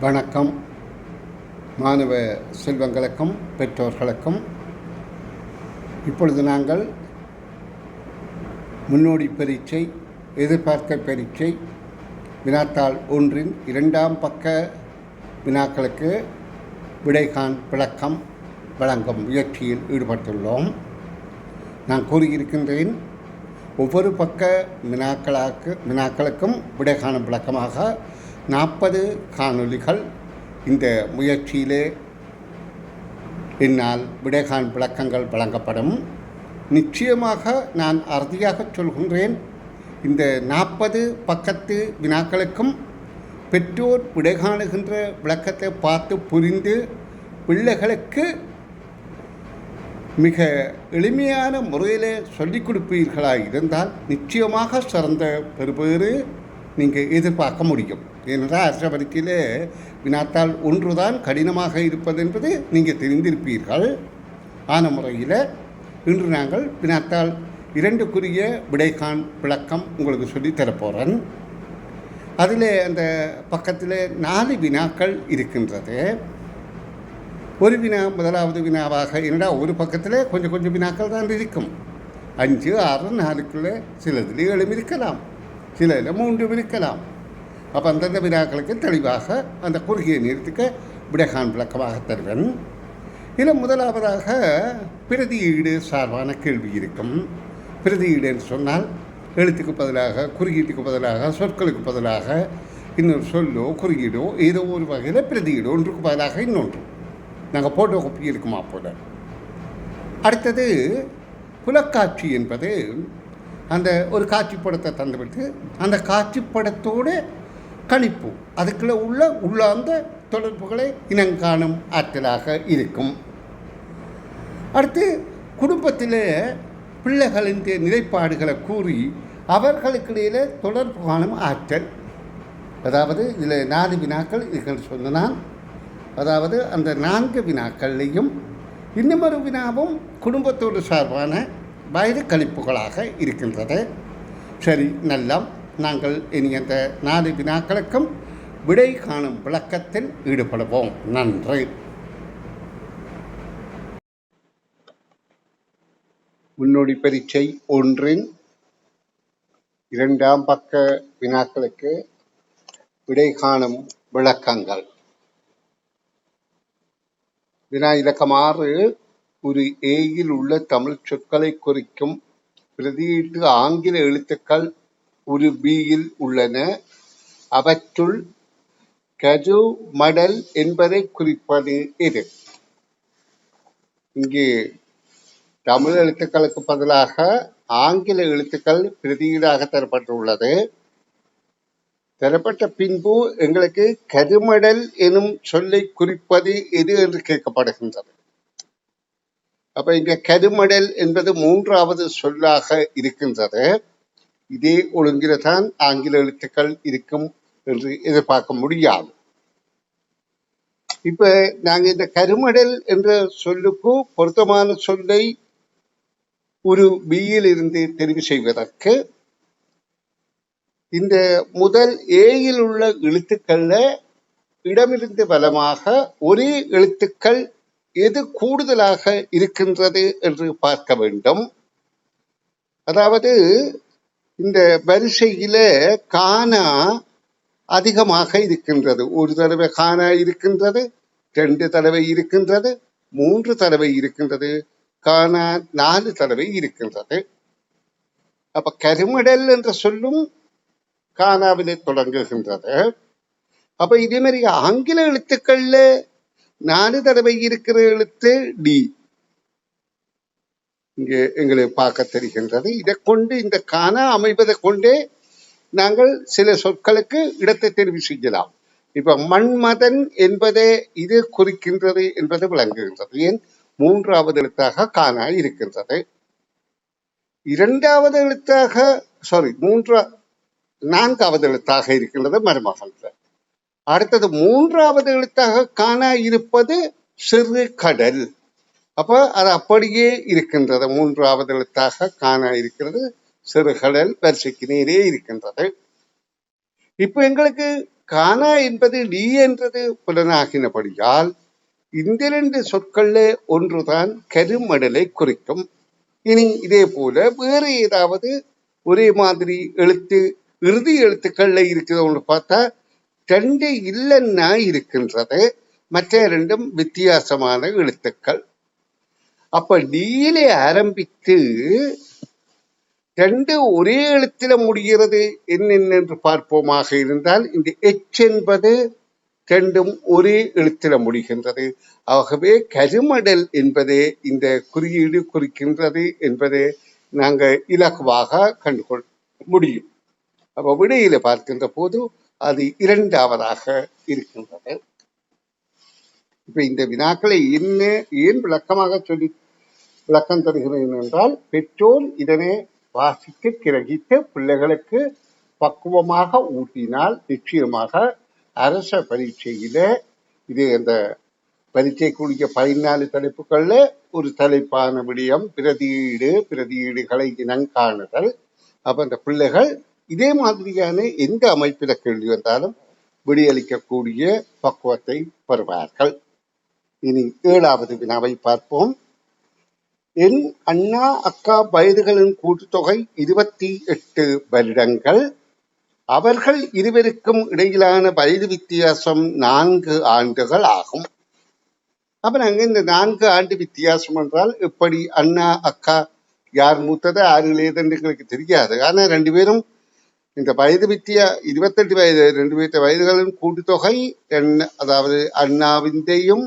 வணக்கம். மாணவ செல்வங்களுக்கும் பெற்றோர்களுக்கும். இப்பொழுது நாங்கள் முன்னோடி பரீட்சை எதிர்பார்க்க பரீட்சை வினாத்தாள் ஒன்றின் இரண்டாம் பக்க வினாக்களுக்கு விடைகான் விளக்கம் வழங்கும் முயற்சியில் ஈடுபட்டுள்ளோம். நான் கூறியிருக்கின்றேன் ஒவ்வொரு பக்க வினாக்களாக்கு வினாக்களுக்கும் விடை விளக்கமாக நாற்பது காணொலிகள் இந்த முயற்சியிலே என்னால் விடைகான் விளக்கங்கள் வழங்கப்படும். நிச்சயமாக நான் அறுதியாக சொல்கின்றேன். இந்த நாற்பது பக்கத்து வினாக்களுக்கும் பெற்றோர் விடைகாணுகின்ற விளக்கத்தை பார்த்து புரிந்து பிள்ளைகளுக்கு மிக எளிமையான முறையில் சொல்லிக் கொடுப்பீர்களாக இருந்தால் நிச்சயமாக சிறந்த பெறுபேறு. நீங்கள் எதிர்பார்க்க முடியும். ஏனென்றால் அரச வினாத்தால் வினாத்தால் ஒன்றுதான் கடினமாக இருப்பது என்பது நீங்கள் தெரிந்திருப்பீர்கள். ஆன முறையில் இன்று நாங்கள் வினாத்தால் இரண்டுக்குரிய விடைகான் விளக்கம் உங்களுக்கு சொல்லித்தரப்போகிறேன் அதில் அந்த பக்கத்தில் நாலு வினாக்கள் இருக்கின்றது. ஒரு வினா முதலாவது வினாவாக என்னடா ஒரு பக்கத்தில் கொஞ்சம் கொஞ்சம் வினாக்கள் தான் இருக்கும். அஞ்சு ஆறு நாலுக்குள்ளே சிலதில் ஏழும் இருக்கலாம் சிலதில் மூன்றும் இருக்கலாம் அப்போ அந்தந்த வினாக்களுக்கு தெளிவாக அந்த குறுகிய நேரத்துக்கு விடைகான் விளக்கமாக தருவேன். இதில் முதலாவதாக பிரதியீடு சார்பான கேள்வி இருக்கும். பிரதியீடுன்னு சொன்னால் எழுத்துக்கு பதிலாக குறுகீட்டுக்கு பதிலாக சொற்களுக்கு பதிலாக இன்னொரு சொல்லோ குறுகீடோ ஏதோ ஒரு வகையில் பிரதியீடு ஒன்றுக்கு பதிலாக இன்னொன்று. நாங்கள் போட்டோ காப்பி இருக்குமா போல. அடுத்தது புலக்காட்சி என்பது அந்த ஒரு காட்சி படத்தை தந்துவிட்டு அந்த காட்சி படத்தோடு கணிப்பு அதுக்குள்ளே உள்ள உள்ளார்ந்த தொடர்புகளை இனங்காணும் ஆற்றலாக இருக்கும். அடுத்து குடும்பத்தில் பிள்ளைகளின் நிலைப்பாடுகளை கூறி அவர்களுக்கிடையில் தொடர்பு காணும் ஆற்றல். அதாவது இதில் நாலு வினாக்கள் இதுகள் சொன்னான் அதாவது அந்த நான்கு வினாக்கள்லையும் இன்னமொரு வினாவும் குடும்பத்தோடு சார்பான வயது கணிப்புகளாக இருக்கின்றது. சரி நல்லம். நாங்கள் இனி அந்த நாலு வினாக்களுக்கும் விடை காணும் விளக்கத்தில் ஈடுபடுவோம். நன்றி. முன்னோடி பரீட்சை ஒன்றின் இரண்டாம் பக்க வினாக்களுக்கு விடை காணும் விளக்கங்கள். வினா இலக்கம் ஆறு ஒரு ஏயில் உள்ள தமிழ் சொற்களை குறிக்கும் பிரதியீட்டு ஆங்கில எழுத்துக்கள் ஒரு பியில் உள்ளன. அவற்றுள் கஜு மடல் என்பதை குறிப்பது எது இங்கே தமிழ் எழுத்துக்களுக்கு பதிலாக ஆங்கில எழுத்துக்கள் பிரதியீடாக தரப்பட்டுள்ளது. தரப்பட்ட பின்பு எங்களுக்கு கருமடல் எனும் சொல்லை குறிப்பது எது என்று கேட்கப்படுகின்றது. அப்ப இங்க கருமடல் என்பது மூன்றாவது சொல்லாக இருக்கின்றது. இதே ஒழுங்கில தான் ஆங்கில எழுத்துக்கள் இருக்கும் என்று எதிர்பார்க்க முடியாது. இப்ப நாங்க இந்த கருமடல் என்ற சொல்லுக்கு பொருத்தமான சொல்லை ஒரு பியில் இருந்து தெரிவு செய்வதற்கு இந்த முதல் ஏயில் உள்ள எழுத்துக்கள்ல இடமிருந்து பலமாக ஒரே எழுத்துக்கள் எது கூடுதலாக இருக்கின்றது என்று பார்க்க வேண்டும். அதாவது இந்த வரிசையில கானா அதிகமாக இருக்கின்றது. ஒரு தடவை கானா இருக்கின்றது ரெண்டு தடவை இருக்கின்றது மூன்று தடவை இருக்கின்றது கானா நாலு தடவை இருக்கின்றது. அப்ப கருமடல் என்ற சொல்லும் கானாவிலே தொடங்குகின்றது. அப்ப இதே மாதிரி ஆங்கில எழுத்துக்கள்ல நாலு தடவை இருக்கிற எழுத்து டி. இங்கே எங்களுக்கு பார்க்க தெரிகின்றது. இதை கொண்டு இந்த கானா அமைவதை கொண்டே நாங்கள் சில சொற்களுக்கு இடத்தை தெரிவு செய்யலாம். இப்ப மண்மதன் என்பதே இது குறிக்கின்றது என்பது விளங்குகின்றது. ஏன்? மூன்றாவது எழுத்தாக கானா இருக்கின்றது. இரண்டாவது எழுத்தாக சாரி மூன்றா நான்காவது எழுத்தாக இருக்கின்றது மருமகன் அடுத்தது மூன்றாவது எழுத்தாக காண இருப்பது சிறு கடல். அப்ப அது அப்படியே இருக்கின்றது. மூன்றாவது எழுத்தாக காண இருக்கிறது சிறுகடல் வரிசைக்கு நேரே இருக்கின்றது. இப்ப எங்களுக்கு கானா என்பது நீ என்றது புலனாகினபடியால் இந்த இரண்டு சொற்களில் ஒன்றுதான் கருமடலை குறிக்கும். இனி இதே போல வேறு ஏதாவது ஒரே மாதிரி எழுத்து இறுதி எழுத்துக்கள்ல இருக்குதுன்னு பார்த்தா ரெண்டு இல்லைன்னா இருக்கின்றது மற்ற இரண்டும் வித்தியாசமான எழுத்துக்கள். அப்ப நீலே ஆரம்பித்து ரெண்டு ஒரே எழுத்தில முடிகிறது என்னென்ன என்று பார்ப்போமாக இருந்தால் இந்த எச் என்பது ரெண்டும் ஒரே எழுத்தில முடிகின்றது. ஆகவே கருமடல் என்பதே இந்த குறியீடு குறிக்கின்றது என்பதை நாங்க இலகுவாக கண்டுகொள் முடியும். அப்ப விடையில பார்க்கின்ற போது அது இரண்டாவதாக இருக்கின்றது. இப்ப இந்த வினாக்களை என்ன ஏன் விளக்கமாக சொல்லி விளக்கம் தருகிறேன் என்றால் பெற்றோர் இதனை வாசித்து கிரகித்து பிள்ளைகளுக்கு பக்குவமாக ஊட்டினால் நிச்சயமாக அரச பரீட்சையில இது அந்த பரீட்சைக்குரிய பதினாலு தலைப்புகள்ல ஒரு தலைப்பான விடயம் பிரதியீடு பிரதியீடுகளை இனங்காணுதல் அப்ப அந்த பிள்ளைகள் இதே மாதிரியான எந்த அமைப்பில கேள்வி வந்தாலும் விடியளிக்கக்கூடிய பக்குவத்தை பெறுவார்கள். இனி ஏழாவது வினாவை பார்ப்போம். என் அண்ணா அக்கா வயதுகளின் கூட்டுத்தொகை இருபத்தி எட்டு வருடங்கள். அவர்கள் இருவருக்கும் இடையிலான வயது வித்தியாசம் நான்கு ஆண்டுகள் ஆகும். அப்ப நாங்க இந்த நான்கு ஆண்டு வித்தியாசம் என்றால் எப்படி அண்ணா அக்கா யார் மூத்தது யார் இளையது என்று எங்களுக்கு தெரியாது. ஆனா ரெண்டு பேரும் இந்த வயது வித்திய இருபத்தெட்டு வயது ரெண்டு பேர்த்த வயதுகளின் கூட்டுத்தொகை என்ன அதாவது அண்ணாவிந்தையும்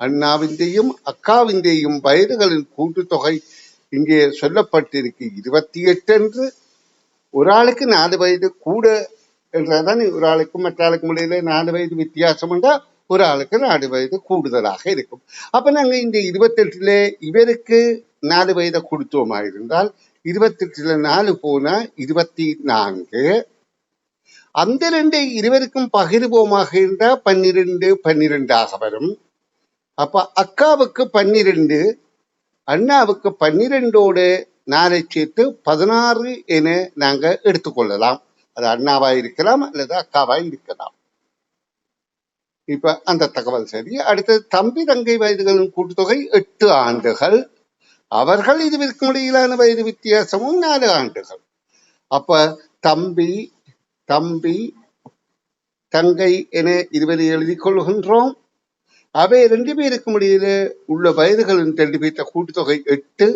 அண்ணாவிந்தையும் அக்காவிந்தையும் வயதுகளின் கூட்டுத்தொகை இங்கே சொல்லப்பட்டிருக்கு. இருபத்தி எட்டு என்று ஒரு ஆளுக்கு நாலு வயது கூட என்றதான் ஒரு ஆளுக்கும் மற்ற ஆளுக்கும் இடையில நாலு வயது வித்தியாசம் என்றால் ஒரு ஆளுக்கு நாலு வயது கூடுதலாக இருக்கும். அப்போ நாங்கள் இந்த இருபத்தெட்டுல இவருக்கு நாலு வயதை கொடுத்தோமா இருந்தால் இருபத்தெட்டுல நாலு போனா இருபத்தி நான்கு. அந்த ரெண்டு இருவருக்கும் பகிர்வோமாக இருந்தா பன்னிரெண்டு பன்னிரெண்டாக வரும். அப்ப அக்காவுக்கு பன்னிரெண்டு அண்ணாவுக்கு பன்னிரெண்டோடு நாளை சேர்த்து பதினாறு என நாங்க எடுத்துக்கொள்ளலாம் அது அண்ணாவா இருக்கலாம் அல்லது அக்காவா இருக்கலாம். இப்ப அந்த தகவல் சரி அடுத்தது தம்பி தங்கை வயதுகளின் கூட்டுத்தொகை எட்டு ஆண்டுகள். அவர்கள் இதுவிற்கும் இடையிலான வயது வித்தியாசமும் நாலு ஆண்டுகள் அப்ப தம்பி தம்பி தங்கை என இருவரை எழுதி கொள்கின்றோம். அவை ரெண்டு பேருக்கும் இடையில உள்ள வயதுகளின் ரெண்டு பேர்த்த கூட்டுத்தொகை எட்டு.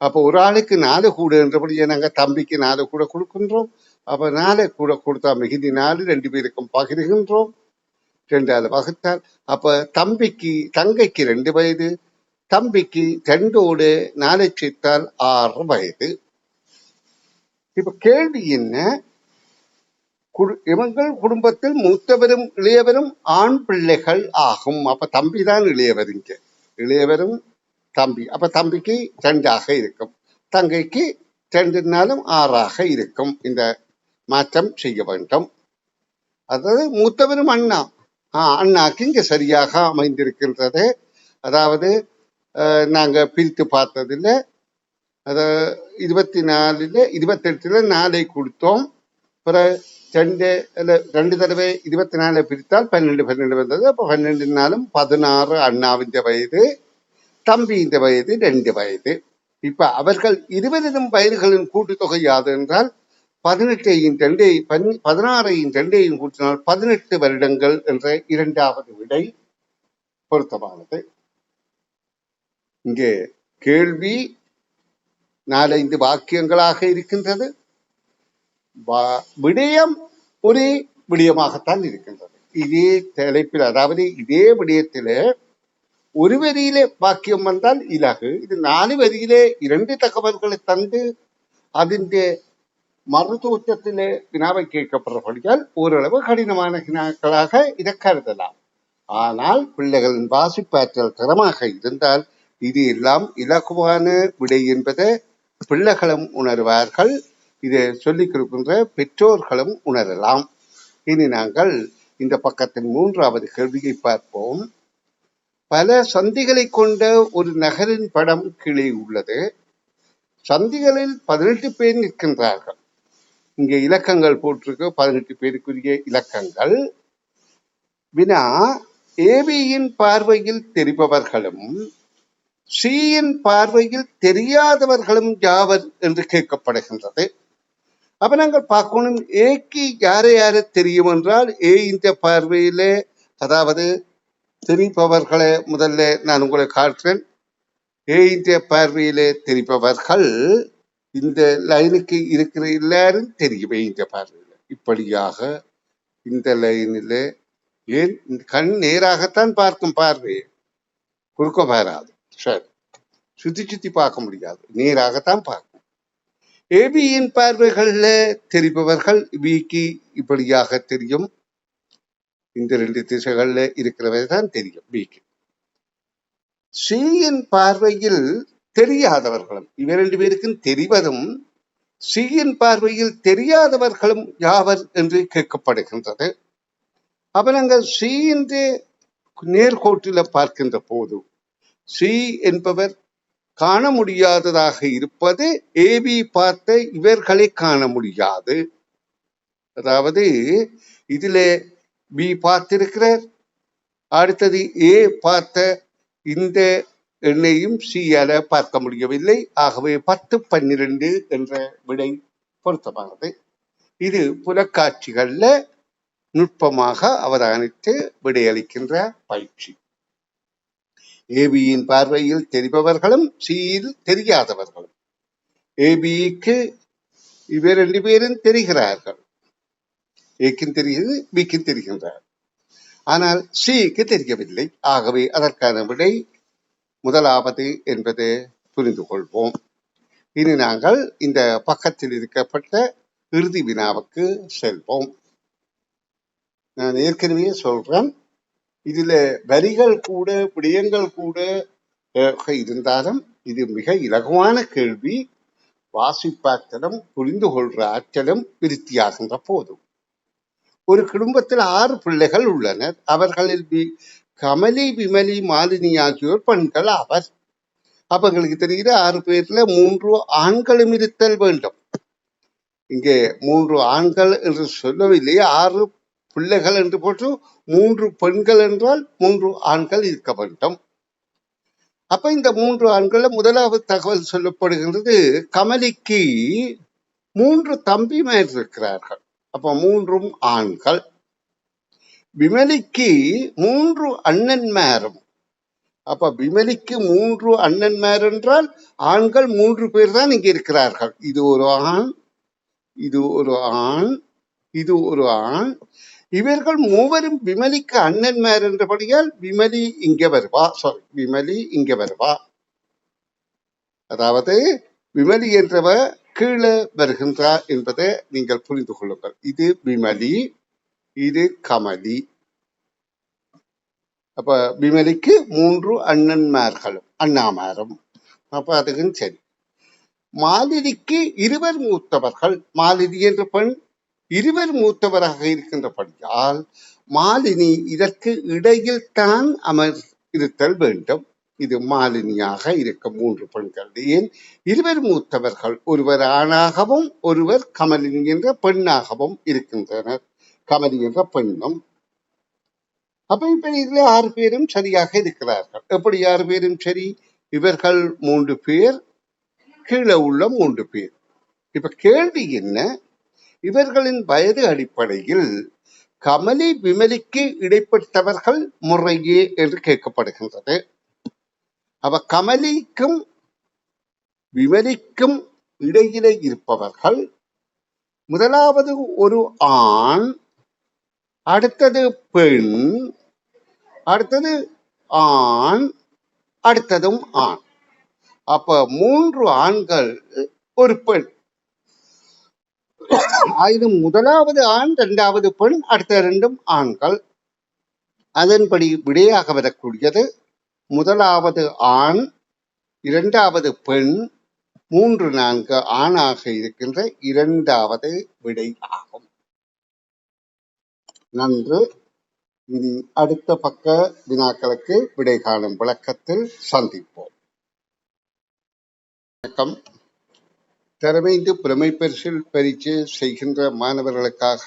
அப்போ ஒரு ஆளுக்கு நாலு கூட என்றபடியே நாங்க தம்பிக்கு நாலு கூட கொடுக்கின்றோம். அப்ப நாலு கூட கொடுத்தா மிகுதி நாலு ரெண்டு பேருக்கும் பகிர்கின்றோம். ரெண்டாவது வகுத்தால் அப்ப தம்பிக்கு தங்கைக்கு ரெண்டு வயது தம்பிக்கு ரெண்டோடு நாளை சேர்த்தால் ஆறு வயது. இப்ப கேள்வி என்ன? இவங்கள் குடும்பத்தில் மூத்தவரும் இளையவரும் ஆண் பிள்ளைகள் ஆகும். அப்ப தம்பி தான் இளையவர் இங்க. இளையவரும் தம்பி. அப்ப தம்பிக்கு ரெண்டாக இருக்கும். தங்கைக்கு ரெண்டுனாலும் ஆறாக இருக்கும். இந்த மாற்றம் செய்ய வேண்டும். அதாவது மூத்தவரும் அண்ணா. ஆஹ் அண்ணாக்கு இங்க சரியாக அமைந்திருக்கின்றது. அதாவது நாங்கள் பிரித்து பார்த்ததில் அதை இருபத்தி நாலுல இருபத்தெட்டில் நாளை கொடுத்தோம். பிறகு ரெண்டு இல்லை ரெண்டு தடவை இருபத்தி நாலு பிரித்தால் பன்னெண்டு பன்னெண்டு வந்தது. அப்போ பன்னெண்டு நாளும் பதினாறு அண்ணாவின் வயது தம்பியின் வயது ரெண்டு வயது. இப்போ அவர்கள் இருவரிடம் வயதுகளின் கூட்டுத்தொகை யாது என்றால் பதினெட்டையும் ரெண்டை பன்- பதினாறையும் ரெண்டையும் கூட்டினால் பதினெட்டு வருடங்கள் என்ற இரண்டாவது விடை பொருத்தமானது. இங்கே கேள்வி நாலஞ்சு வாக்கியங்களாக இருக்கின்றது. விடயம் ஒரே விடயமாகத்தான் இருக்கின்றது. இதே தலைப்பில் அதாவது இதே விடயத்தில் ஒரு வரியிலே வாக்கியம் வந்தால் இலகு. இது நாலு வரியிலே இரண்டு தகவல்களை தந்து அதின் மருத்துவத்திலே வினாவை கேட்கப்படுறபடியால் ஓரளவு கடினமான வினாக்களாக இதை கருதலாம். ஆனால் பிள்ளைகளின் வாசிப்பாற்றல் திறமாக இருந்தால் இது எல்லாம் இலகுவான விடை என்பதை பிள்ளைகளும் உணர்வார்கள். இதை சொல்லிக் கொடுக்கின்ற பெற்றோர்களும் உணரலாம். இனி நாங்கள் இந்த பக்கத்தின் மூன்றாவது கேள்வியை பார்ப்போம். பல சந்திகளை கொண்ட ஒரு நகரின் படம் கீழே உள்ளது. சந்திகளில் பதினெட்டு பேர் நிற்கின்றார்கள். இங்கே இலக்கங்கள் போட்டிருக்கு. பதினெட்டு பேருக்குரிய இலக்கங்கள். வினா ஏபியின் பார்வையில் தெரிபவர்களும் ஸ்ரீயின் பார்வையில் தெரியாதவர்களும் யாவர் என்று கேட்கப்படுகின்றது. அப்ப நாங்கள் பார்க்கணும் ஏக்கு யாரை யாரு தெரியும் என்றால் ஏ இந்த பார்வையிலே அதாவது தெரிப்பவர்களை முதல்ல நான் உங்களை காட்டுறேன். ஏ இந்த பார்வையிலே தெரிப்பவர்கள் இந்த லைனுக்கு இருக்கிற எல்லாரும் தெரியும் ஏ இந்த பார்வையில். இப்படியாக இந்த லைனில் ஏன் கண் நேராகத்தான் பார்க்கும் பார்வை. குறுக்க பாராது. சரி சுத்தி சுத்தி பார்க்க முடியாது. நேராகத்தான் பார்க்கும் ஏபியின் பார்வைகள்ல தெரிபவர்கள் விக்கு இப்படியாக தெரியும். இந்த ரெண்டு திசைகள்ல இருக்கிறவை தான் தெரியும் விக்கு சியின் பார்வையில் தெரியாதவர்களும் இவர் ரெண்டு பேருக்கும் தெரிவதும் சியின் பார்வையில் தெரியாதவர்களும் யாவர் என்று கேட்கப்படுகின்றது. அப்ப நாங்கள் சி என்று நேர்கோட்டில பார்க்கின்ற போது சி என்பவர் காண முடியாததாக இருப்பது ஏபி பார்த்த இவர்களை காண முடியாது. அதாவது இதிலே பி பார்த்திருக்கிறார். அடுத்தது ஏ பார்த்த இந்த எண்ணையும் சியால பார்க்க முடியவில்லை. ஆகவே பத்து பன்னிரண்டு என்ற விடை பொருத்தமானது. இது புலக்காட்சிகள்ல நுட்பமாக அவதானித்து விடையளிக்கின்ற பயிற்சி. ஏபியின் பார்வையில் தெரிபவர்களும் சியில் தெரியாதவர்களும். ஏபிக்கு இவர் ரெண்டு பேரும் தெரிகிறார்கள். ஏக்கும் தெரிகிறது பிக்கும் தெரிகின்றார். ஆனால் சிக்கு தெரியவில்லை. ஆகவே அதற்கான விடை முதலாவது என்பதை புரிந்து கொள்வோம். இனி நாங்கள் இந்த பக்கத்தில் இருக்கப்பட்ட இறுதி வினாவுக்கு செல்வோம். நான் ஏற்கனவே சொல்றேன் இதுல வரிகள் கூட விடயங்கள் கூட இருந்தாலும் இது மிக இலகுவான கேள்வி. வாசிப்பாற்றலும் புரிந்து கொள்ற ஆற்றலும் விருத்தியாகின்ற போதும். ஒரு குடும்பத்தில் ஆறு பிள்ளைகள் உள்ளனர். அவர்களில் கமலி விமலி மாலினி ஆகியோர் பெண்கள் அவர் அப்ப எங்களுக்கு தெரியுது ஆறு பேர்ல மூன்று ஆண்களும் இருத்தல் வேண்டும். இங்கே மூன்று ஆண்கள் என்று சொல்லவில்லை. ஆறு பிள்ளைகள் என்று போட்டு மூன்று பெண்கள் என்றால் மூன்று ஆண்கள் இருக்க வேண்டும். அப்ப இந்த மூன்று ஆண்கள்ல முதலாவது தகவல் சொல்லப்படுகின்றது கமலிக்கு மூன்று தம்பிமார் இருக்கிறார்கள். அப்ப மூன்றும் ஆண்கள். விமலிக்கு மூன்று அண்ணன்மாரும். அப்ப விமலிக்கு மூன்று அண்ணன்மார் என்றால் ஆண்கள் மூன்று பேர் தான் இங்க இருக்கிறார்கள். இது ஒரு ஆண் இது ஒரு ஆண் இது ஒரு ஆண். இவர்கள் மூவரும் விமலிக்கு அண்ணன்மார் என்றபடியால் விமலி இங்க வருவா. சாரி விமலி இங்க வருவா. அதாவது விமலி என்றவ கீழே வருகின்றார் என்பதை நீங்கள் புரிந்து கொள்ளுங்கள். இது விமலி இது கமலி. அப்ப விமலிக்கு மூன்று அண்ணன்மார்களும் அண்ணாமாரும் அப்ப அதுக்கும் சரி. மாலினிக்கு இருவர் மூத்தவர்கள். மாலினி என்ற பெண் இருவர் மூத்தவராக இருக்கின்றபடியால் மாலினி இதற்கு இடையில் தான் அமர் இருத்தல் வேண்டும். இது மாலினியாக இருக்க மூன்று பெண்கள். ஏன்? இருவர் மூத்தவர்கள் ஒருவர் ஆணாகவும் ஒருவர் கமலினி என்ற பெண்ணாகவும் இருக்கின்றனர். கமலி என்ற பெண்ணும் அப்ப இப்ப இதுல ஆறு பேரும் சரியாக இருக்கிறார்கள். எப்படி ஆறு பேரும் சரி? இவர்கள் மூன்று பேர் கீழே உள்ள மூன்று பேர். இப்ப கேள்வி என்ன? இவர்களின் வயது அடிப்படையில் கமலி விமலிக்கு இடைப்பட்டவர்கள் முறையே என்று கேட்கப்படுகின்றது. அவ கமலிக்கும் விமலிக்கும் இடையிலே இருப்பவர்கள் முதலாவது ஒரு ஆண் அடுத்தது பெண் அடுத்தது ஆண் அடுத்ததும் ஆண். அப்ப மூன்று ஆண்கள் ஒரு பெண். ஆயினும் முதலாவது ஆண் இரண்டாவது பெண் அடுத்த இரண்டும் ஆண்கள். அதன்படி விடையாக வரக்கூடியது முதலாவது ஆண் இரண்டாவது பெண் மூன்று நான்கு ஆணாக இருக்கின்ற இரண்டாவது விடை ஆகும். நன்று. இனி அடுத்த பக்க வினாக்களுக்கு விடை காணும் விளக்கத்தில் சந்திப்போம். வணக்கம். திறமைந்து புலமை பரிசில் பரீட்சை செய்கின்ற மாணவர்களுக்காக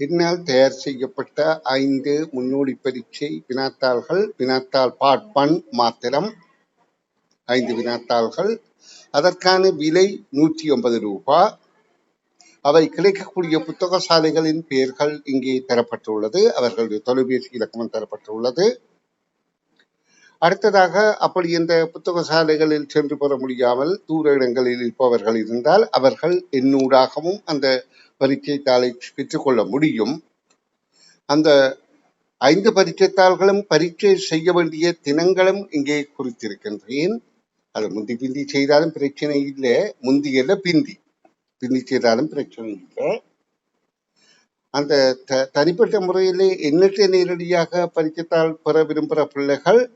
பின்னால் தயார் செய்யப்பட்ட ஐந்து முன்னோடி பரீட்சை வினாத்தாள்கள் வினாத்தாள் பார்ட் ஒன் மாத்திரம். ஐந்து வினாத்தாள்கள். அதற்கான விலை நூற்றி ஐம்பது ரூபாய் அவை கிடைக்கக்கூடிய புத்தக சாலைகளின் பெயர்கள் இங்கே தரப்பட்டுள்ளது. அவர்களுடைய தொலைபேசி இலக்கமும் தரப்பட்டுள்ளது. அடுத்ததாக அப்படி இந்த புத்தக சாலைகளில் சென்று பெற முடியாமல் தூர இடங்களில் இருப்பவர்கள் இருந்தால் அவர்கள் என்னூடாகவும் அந்த பரீட்சை தாளை பெற்றுக்கொள்ள முடியும். அந்த ஐந்து பரீட்சை பரீட்சை செய்ய வேண்டிய தினங்களும் இங்கே குறித்திருக்கின்றேன். அது முந்தி பிந்தி செய்தாலும் பிரச்சனை இல்லை. முந்தியல்ல பிந்தி. பிந்தி செய்தாலும் பிரச்சனை இல்லை. அந்த த தனிப்பட்ட முறையிலே எண்ணற்ற நேரடியாக பரீட்சைத்தாள் பெற விரும்புகிற பிள்ளைகள்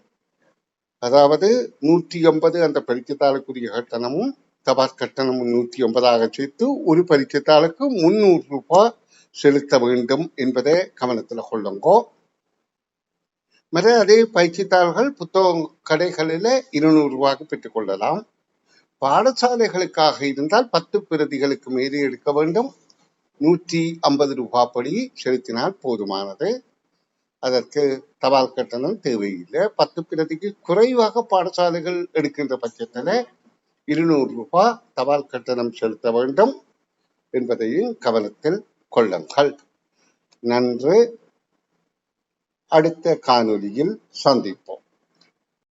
அதாவது நூற்றி ஐம்பது அந்த பரீட்சைத்தாளுக்குரிய கட்டணமும் தபால் கட்டணமும் நூற்றி ஐம்பதாக சேர்த்து ஒரு பரீட்சைத்தாளுக்கு முன்னூறு ரூபாய் செலுத்த வேண்டும் என்பதை கவனத்தில் கொள்ளுங்கோ. மற்ற அதே பயிற்சித்தாள்கள் புத்தக கடைகளில் இருநூறு ரூபாய்க்கு பெற்றுக்கொள்ளலாம் பாடசாலைகளுக்காக இருந்தால் பத்து பிரதிகளுக்கு மேலே எடுக்க வேண்டும். நூற்றி ஐம்பது ரூபாய் படி செலுத்தினால் போதுமானது. அதற்கு தபால் கட்டணம் தேவையில்லை. பத்து பிரதிக்கு குறைவாக பாடசாலைகள் எடுக்கின்ற பட்சத்தில் இருநூறு ரூபாய் தபால் கட்டணம் செலுத்த வேண்டும் என்பதையும் கவனத்தில் கொள்ளுங்கள். நன்று. அடுத்த காணொலியில் சந்திப்போம்.